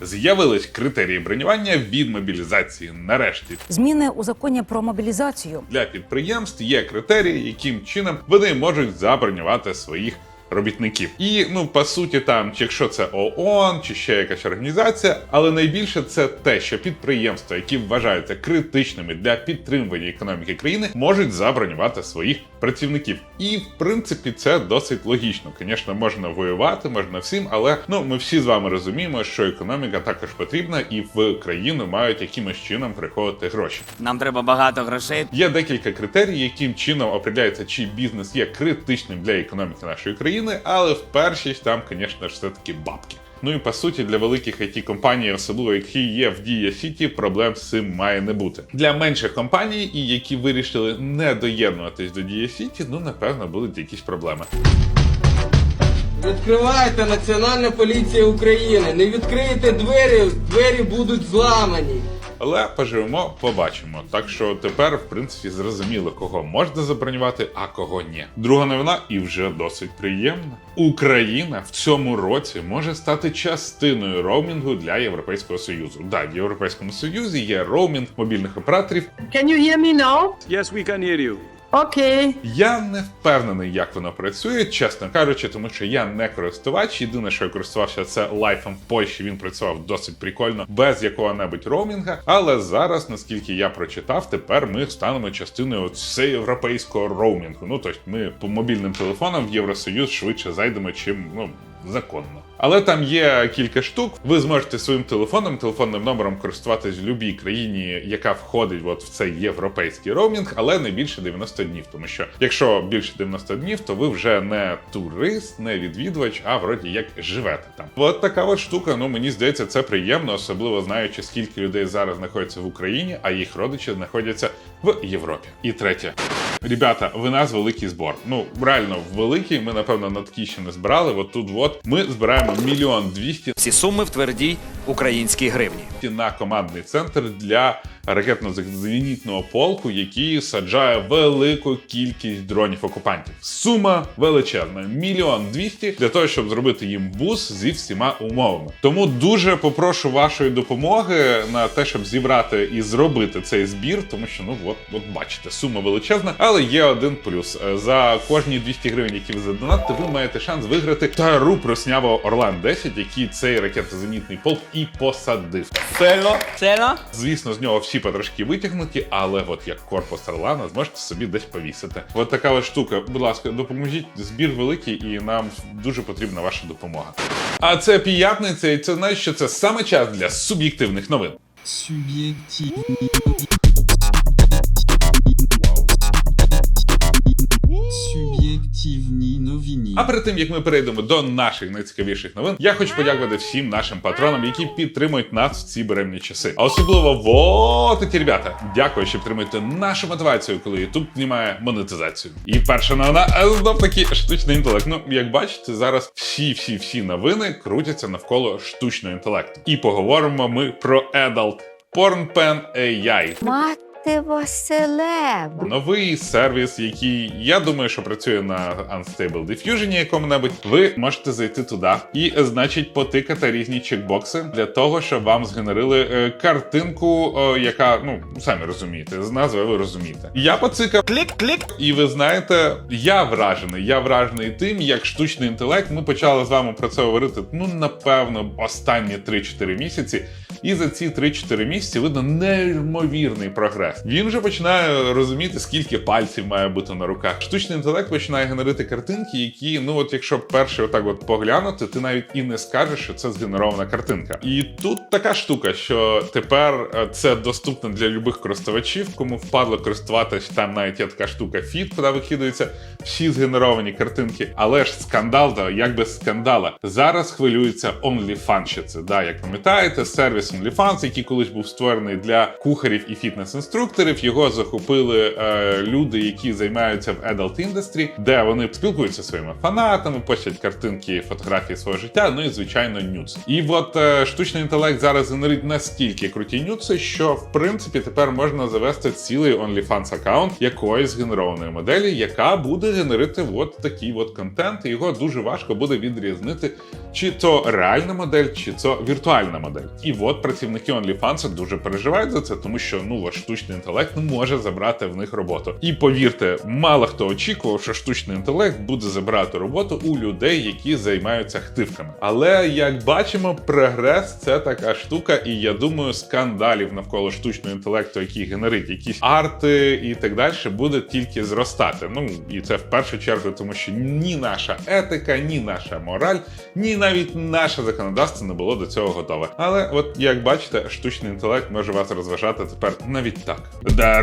З'явились критерії бронювання від мобілізації. Нарешті Зміни у законі про мобілізацію. для підприємств є критерії, яким чином вони можуть забронювати своїх. Робітників, і ну по суті, там, чи якщо це ООН, чи ще якась організація, але найбільше це те, що підприємства, які вважаються критичними для підтримування економіки країни, можуть забронювати своїх працівників. І в принципі це досить логічно. Звісно, можна воювати, можна всім, але ну ми всі з вами розуміємо, що економіка також потрібна, і в країну мають якимось чином приходити гроші. Нам треба багато грошей. Є декілька критерій, яким чином определяється, чи бізнес є критичним для економіки нашої країни, але в першість там, звісно ж, все таки бабки. Ну і по суті, для великих it компаній, особливо які є в Дія Сіті, проблем з цим має не бути. Для менших компаній, і які вирішили не доєднуватись до Дія Сіті, ну напевно будуть якісь проблеми. Відкривайте Національна поліція України. Не відкриєте двері, двері будуть зламані. Але поживемо, побачимо. Так що тепер, в принципі, зрозуміло, кого можна забронювати, а кого ні. Друга новина і вже досить приємна. Україна в цьому році може стати частиною роумінгу для Європейського Союзу. Да, в Європейському Союзі є роумінг мобільних операторів. Can you hear me now? Yes, we can hear you. Okay. Я не впевнений, як воно працює, чесно кажучи, тому що я не користувач. Єдине, що я користувався, це лайфом в Польщі. Він працював досить прикольно, без якого-небудь роумінга. Але зараз, наскільки я прочитав, тепер ми станемо частиною всеєвропейського роумінгу. Ну тобто ми по мобільним телефонам в Євросоюз швидше зайдемо, чим ну законно. Але там є кілька штук. Ви зможете своїм телефоном, телефонним номером користуватись в будь-якій країні, яка входить от в цей європейський роумінг, але не більше 90 днів. Тому що якщо більше 90 днів, то ви вже не турист, не відвідувач, а вроді як живете там. От така от штука. Ну мені здається, це приємно, особливо знаючи, скільки людей зараз знаходяться в Україні, а їх родичі знаходяться в Європі. І третє. Ребята, ви нас великий збор. Ну реально великий. Ми напевно на такі ще не збирали. От тут от ми збираємо мільйон двісті Всі суми в твердій українській гривні. на командний центр для ракетно-зенітного полку, який саджає велику кількість дронів окупантів. Сума величезна мільйон двісті для того, щоб зробити їм бус зі всіма умовами. Тому дуже попрошу вашої допомоги на те, щоб зібрати і зробити цей збір, тому що ну от, от бачите, сума величезна, але є один плюс: Е, за кожні 200 гривень, які ви задонатите, ви маєте шанс виграти тару проснявого Орлан 10, який цей ракетозенітний полк і посадив. Сильно? Сильно? Звісно, з нього всі потрошки витягнуті, але от як корпус Орлана зможете собі десь повісити. От така от штука. Будь ласка, допоможіть. Збір великий, і нам дуже потрібна ваша допомога. А це п'ятниця, і це знаєш, що це саме час для суб'єктивних новин. Суб'єктивні А перед тим як ми перейдемо до наших найцікавіших новин, я хочу подякувати всім нашим патронам, які підтримують нас в ці беремні часи. А особливо вот ті ребята. Дякую, що підтримуєте нашу мотивацію, коли YouTube знімає монетизацію. І перша новина знов таки штучний інтелект. Ну як бачите, зараз всі, всі, всі новини крутяться навколо штучного інтелекту. І поговоримо ми про Adult PornPen AI. Мати Василева. Новий сервіс, який я думаю, що працює на Unstable Diffusion якому-небудь. Ви можете зайти туди і, значить, потикати різні чекбокси для того, щоб вам згенерили е, картинку, е, яка, ну самі розумієте, з назви ви розумієте. Я поцикав Клік, клік. і ви знаєте, я вражений. Я вражений тим, як штучний інтелект. Ми почали з вами про це говорити. Ну напевно, останні 3-4 місяці. І за ці 3-4 місяці видно неймовірний прогрес. Він вже починає розуміти, скільки пальців має бути на руках. Штучний інтелект починає генерити картинки, які, ну от якщо перше отак от поглянути, ти навіть і не скажеш, що це згенерована картинка. І тут така штука, що тепер е, це доступно для любих користувачів, кому впадло користуватись, там навіть є така штука фіт, куди викидаються всі згенеровані картинки. Але ж скандал, да, як без скандала. Зараз хвилюється OnlyFans, да, як пам'ятаєте, сервіс, сервіс OnlyFans, який колись був створений для кухарів і фітнес-інструкторів. Його захопили е, люди, які займаються в adult industry, де вони спілкуються своїми фанатами, постять картинки, фотографії свого життя. Ну і звичайно, нюц. І от е, штучний інтелект зараз генерить настільки круті нюци, що в принципі тепер можна завести цілий OnlyFans аккаунт якоїсь генерованої моделі, яка буде генерити от такий от контент. І його дуже важко буде відрізнити, чи то реальна модель, чи то віртуальна модель. І от працівники OnlyFans дуже переживають за це, тому що ну от штучний інтелект може забрати в них роботу. І повірте, мало хто очікував, що штучний інтелект буде забирати роботу у людей, які займаються хтивками. Але як бачимо, прогрес це така штука, і я думаю, скандалів навколо штучного інтелекту, який генерить якісь арти і так далі, буде тільки зростати. Ну і це в першу чергу, тому що ні наша етика, ні наша мораль, ні навіть наше законодавство не було до цього готове. Але от як бачите, штучний інтелект може вас розважати тепер навіть так.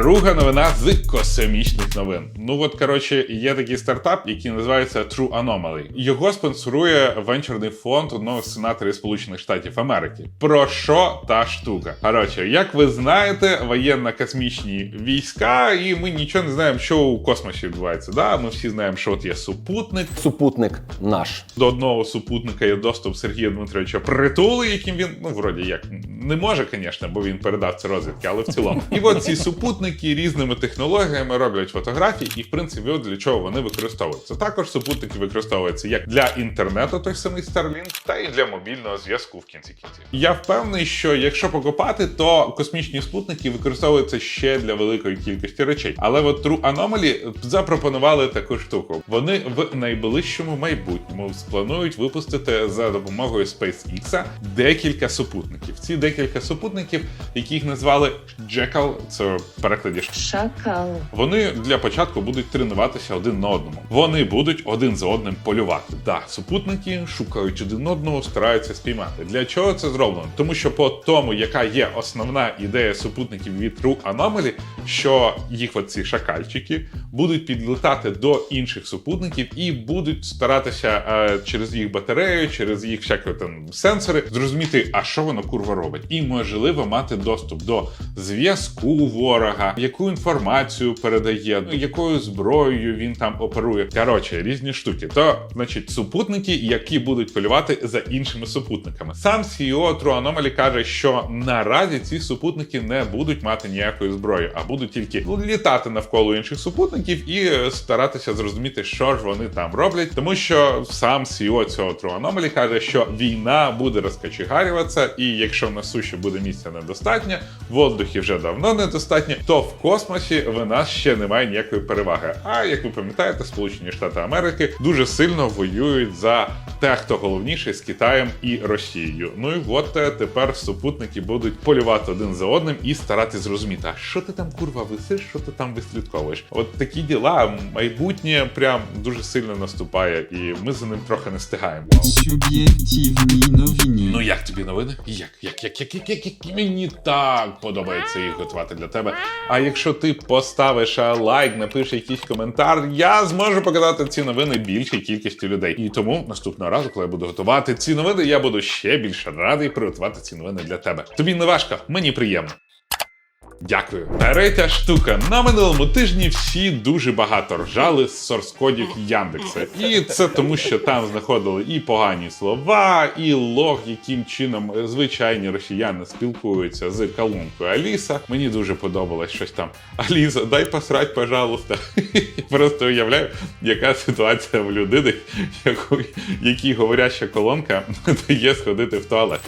Друга новина з космічних новин. Ну от коротше, є такий стартап, який називається True Anomaly. Його спонсорує венчурний фонд одного з сенаторів Сполучених Штатів Америки. Про що та штука? Коротше, як ви знаєте, воєнно-космічні війська, і ми нічого не знаємо, що у космосі відбувається. Да, ми всі знаємо, що от є супутник. супутник наш. До одного супутника є доступ Сергія Дмитровича Притули, яким він, ну вроді як не може, звісно, бо він передав це розвідки, але в цілому. І от ці супутники різними технологіями роблять фотографії, і в принципі, от для чого вони використовуються. Також супутники використовуються як для інтернету, той самий Starlink, та і для мобільного зв'язку в кінці кінців. Я впевнений, що якщо покопати, то космічні супутники використовуються ще для великої кількості речей. Але от True Anomaly запропонували таку штуку. Вони в найближчому майбутньому спланують випустити за допомогою SpaceX декілька супутників. Ці декілька супутників, яких назвали Jackal, це в перекладі Шакал. вони для початку будуть тренуватися один на одному. Вони будуть один за одним полювати. Да, супутники шукають один одного, стараються спіймати. Для чого це зроблено? Тому що по тому, яка є основна ідея супутників від True Anomaly, що їх оці шакальчики будуть підлітати до інших супутників і будуть старатися е, через їх батарею, через їх всякі там сенсори зрозуміти, а що воно курва робить, і можливо мати доступ до зв'язку ворога, яку інформацію передає, якою зброєю він там оперує. Коротше, різні штуки. То, значить, супутники, які будуть полювати за іншими супутниками. Сам CEO True Anomaly каже, що наразі ці супутники не будуть мати ніякої зброї, а будуть тільки літати навколо інших супутників і е, старатися зрозуміти, що ж вони там роблять, тому що сам CEO цього True Anomaly каже, що війна буде розкачегарюватися, і якщо на суші буде місця недостатньо, в воздухі вже давно недостатньо, то в космосі в нас ще немає ніякої переваги. А як ви пам'ятаєте, Сполучені Штати Америки дуже сильно воюють за те, хто головніший з Китаєм і Росією. Ну і от е, тепер супутники будуть полювати один за одним і старатися зрозуміти, а що ти там курва висиш, що ти там вислідковуєш. От такі діла, майбутнє прям дуже сильно наступає, і ми за ним трохи не стигаємо. Суб'єктивні новини. Ну як тобі новини? Як, як, як, як мені так подобається їх готувати для тебе. А якщо ти поставиш лайк, напишеш якийсь коментар, я зможу показати ці новини більшій кількості людей. І тому наступного разу, коли я буду готувати ці новини, я буду ще більше радий приготувати ці новини для тебе. Тобі не важко, мені приємно. Дякую. Третя штука. На минулому тижні всі дуже багато ржали з сорс-кодів Яндекса. І це тому, що там знаходили і погані слова, і лог, яким чином звичайні росіяни спілкуються з колонкою Аліса. Мені дуже подобалось щось там. Аліса, дай посрать, пожалуйста. Просто уявляю, яка ситуація в людини, якій говоряща колонка дає сходити в туалет.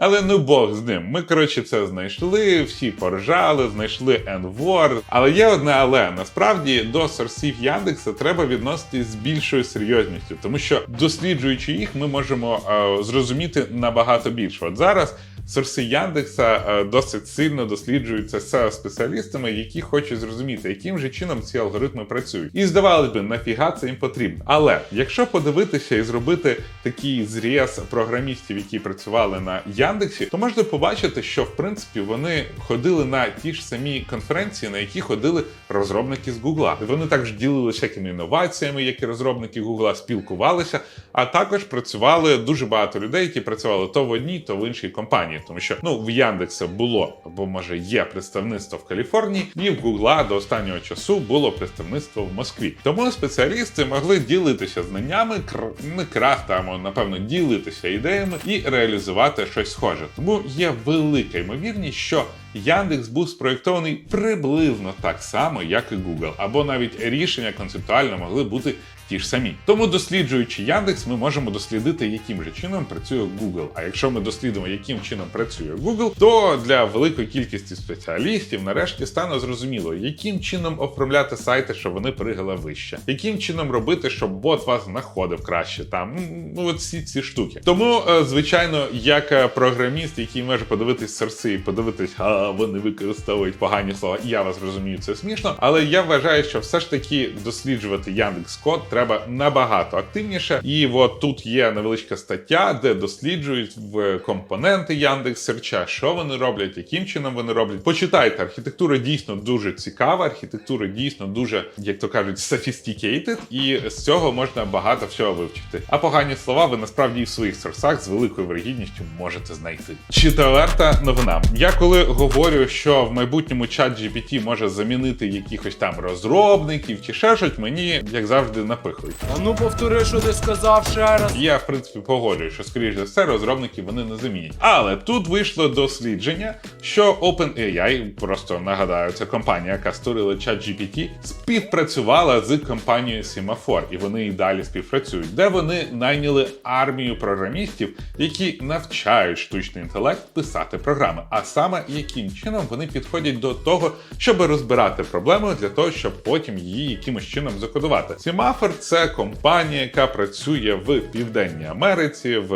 Але ну Бог з ним. Ми, коротше, це знайшли, всі поржали, знайшли N-word. Але є одне але насправді до сорсів Яндекса треба відноситись з більшою серйозністю, тому що досліджуючи їх, ми можемо е, зрозуміти набагато більше. От зараз. Сорси Яндекса е, досить сильно досліджуються SEO спеціалістами, які хочуть зрозуміти, яким же чином ці алгоритми працюють. І здавалось би, нафіга це їм потрібно. Але якщо подивитися і зробити такий зріз програмістів, які працювали на Яндексі, то можна побачити, що в принципі вони ходили на ті ж самі конференції, на які ходили розробники з Гугла. Вони також ділилися всякими інноваціями, які розробники Гугла спілкувалися, а також працювали дуже багато людей, які працювали то в одній, то в іншій компанії, тому що ну в Яндекса було або може є представництво в Каліфорнії, і в Гугла до останнього часу було представництво в Москві. Тому спеціалісти могли ділитися знаннями, кр- не крафтами, напевно, ділитися ідеями і реалізувати щось схоже. Тому є велика ймовірність, що Яндекс був спроєктований приблизно так само, як і Google, або навіть рішення концептуально могли бути ті ж самі. Тому, досліджуючи Яндекс, ми можемо дослідити, яким же чином працює Google. А якщо ми дослідимо, яким чином працює Google, то для великої кількості спеціалістів нарешті стане зрозуміло, яким чином оформляти сайти, щоб вони пригали вище, яким чином робити, щоб бот вас знаходив краще. Там ну от всі ці штуки. Тому, е, звичайно, як е, програміст, який може подивитись сорси і подивитись, а вони використовують погані слова. Я вас розумію, це смішно. Але я вважаю, що все ж таки досліджувати Яндекс Код треба набагато активніше. І от тут є невеличка стаття, де досліджують в компоненти Яндекс Серча, що вони роблять, яким чином вони роблять. Почитайте, архітектура дійсно дуже цікава, архітектура дійсно дуже, як то кажуть, sophisticated, і з цього можна багато всього вивчити. А погані слова ви насправді і в своїх сорсах з великою вирогідністю можете знайти. Четверта новина. Я коли говорю, що в майбутньому чат GPT може замінити якихось там розробників чи щось, мені як завжди напихують. А ну повтори, що ти сказав ще раз. Я в принципі погоджуюсь, що скоріш за все розробники вони не замінять. Але тут вийшло дослідження, що OpenAI, просто нагадаю, це компанія, яка створила ChatGPT, співпрацювала з компанією Semaphore, і вони і далі співпрацюють, де вони найняли армію програмістів, які навчають штучний інтелект писати програми. А саме яким чином вони підходять до того, щоб розбирати проблему для того, щоб потім її якимось чином закодувати. Semaphore – це компанія, яка працює в Південній Америці, в,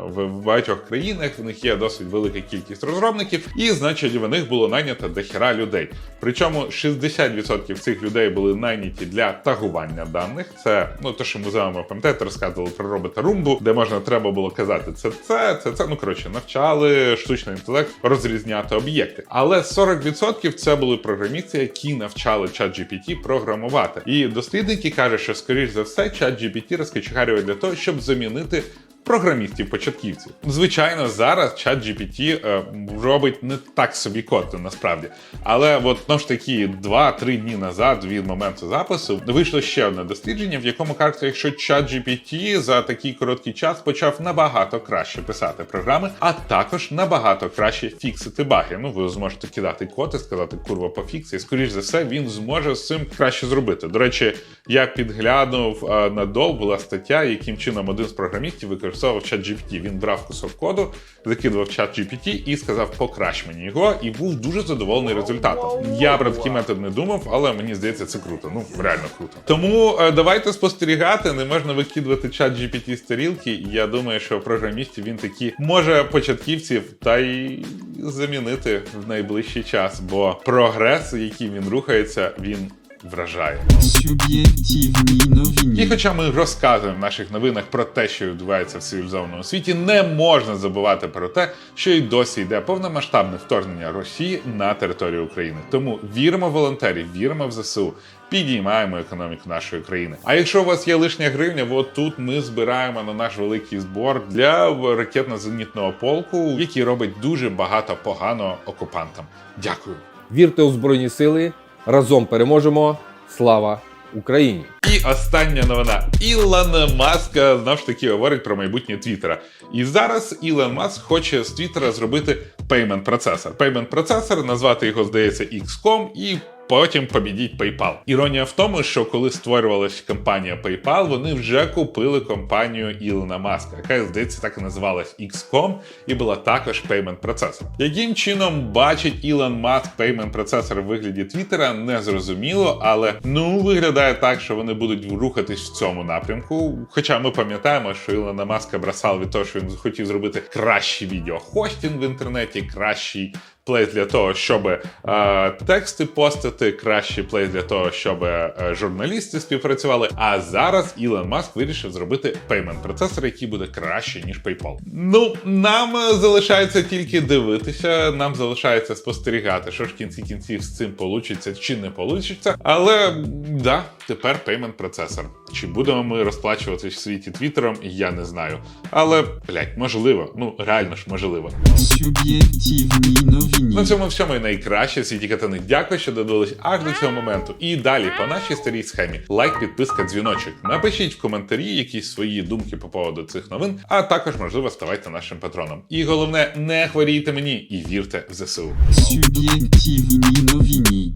в, в багатьох країнах. В них є досить велика кількість розробників, і значить в них було найнято дохера людей. Причому 60% цих людей були найняті для тагування даних. Це ну те, що ми з вами пам'ятаєте, розказували про робота Румбу, де можна треба було казати це це, це це. Ну коротше, навчали штучний інтелект розрізняти об'єкти. Але 40% це були програмісти, які навчали ChatGPT програмувати. І дослідники кажуть, що скоріш за все ChatGPT розкачегарює для того, щоб замінити програмістів-початківців. Звичайно, зараз чат GPT е, робить не так собі код насправді. Але от ну ж таки 2-3 дні назад від моменту запису вийшло ще одне дослідження, в якому кажеться, якщо чат GPT за такий короткий час почав набагато краще писати програми, а також набагато краще фіксити баги. Ну, ви зможете кидати код і сказати курва пофікси, і скоріш за все він зможе з цим краще зробити. До речі, я підглянув е, на Дол, була стаття, яким чином один з програмістів використовував чат GPT. Він брав кусок коду, закидував чат GPT і сказав, покращ мені його, і був дуже задоволений результатом. Я про такий метод не думав, але мені здається, це круто. Ну реально круто. Тому е, давайте спостерігати. Не можна викидувати чат GPT з. Я думаю, що програмістів він такі може початківців та й замінити в найближчий час, бо прогрес, який він рухається, він. Вражає. Суб'єктивні І хоча ми розказуємо в наших новинах про те, що відбувається в цивілізованому світі, не можна забувати про те, що й досі йде повномасштабне вторгнення Росії на територію України. Тому віримо в волонтерів, віримо в ЗСУ. Підіймаємо економіку нашої країни. А якщо у вас є лишня гривня, от тут ми збираємо на наш великий збор для ракетно-зенітного полку, який робить дуже багато поганого окупантам. Дякую. Вірте у Збройні Сили. Разом переможемо. Слава Україні! І остання новина. Ілон Маск знов ж таки говорить про майбутнє Твіттера. І зараз Ілон Маск хоче з Твіттера зробити пеймент процесор. Пеймент процесор, назвати його, здається, XCOM і. Потім побідіть PayPal. Іронія в тому, що коли створювалася компанія PayPal, вони вже купили компанію Ілона Маска, яка здається так і називалась XCOM, і була також payment процесор. Яким чином бачить Ілон Маск payment процесор в вигляді Твіттера, не зрозуміло, але ну виглядає так, що вони будуть рухатись в цьому напрямку. Хоча ми пам'ятаємо, що Ілона Маска бросав від того, що він хотів зробити кращий відеохостінг в інтернеті, кращий плейс для того, щоб е, тексти постити, кращий плейс для того, щоб е, журналісти співпрацювали. А зараз Ілон Маск вирішив зробити пеймент процесор, який буде краще ніж PayPal. Ну нам е, залишається тільки дивитися. Нам залишається спостерігати, що ж кінці кінців з цим получиться чи не получиться. Але да, тепер пеймент процесор. Чи будемо ми розплачуватись в світі твіттером, я не знаю. Але блядь, можливо, ну реально ж можливо. Суб'єктивні новини. На цьому всьому і найкраще. Світі катани. Дякую, що додивились аж до цього моменту. І далі по нашій старій схемі. Лайк, підписка, дзвіночок. Напишіть в коментарі якісь свої думки по поводу цих новин, а також, можливо, ставайте нашим патроном. І головне, не хворійте мені і вірте в ЗСУ. Суб'єктивні новини.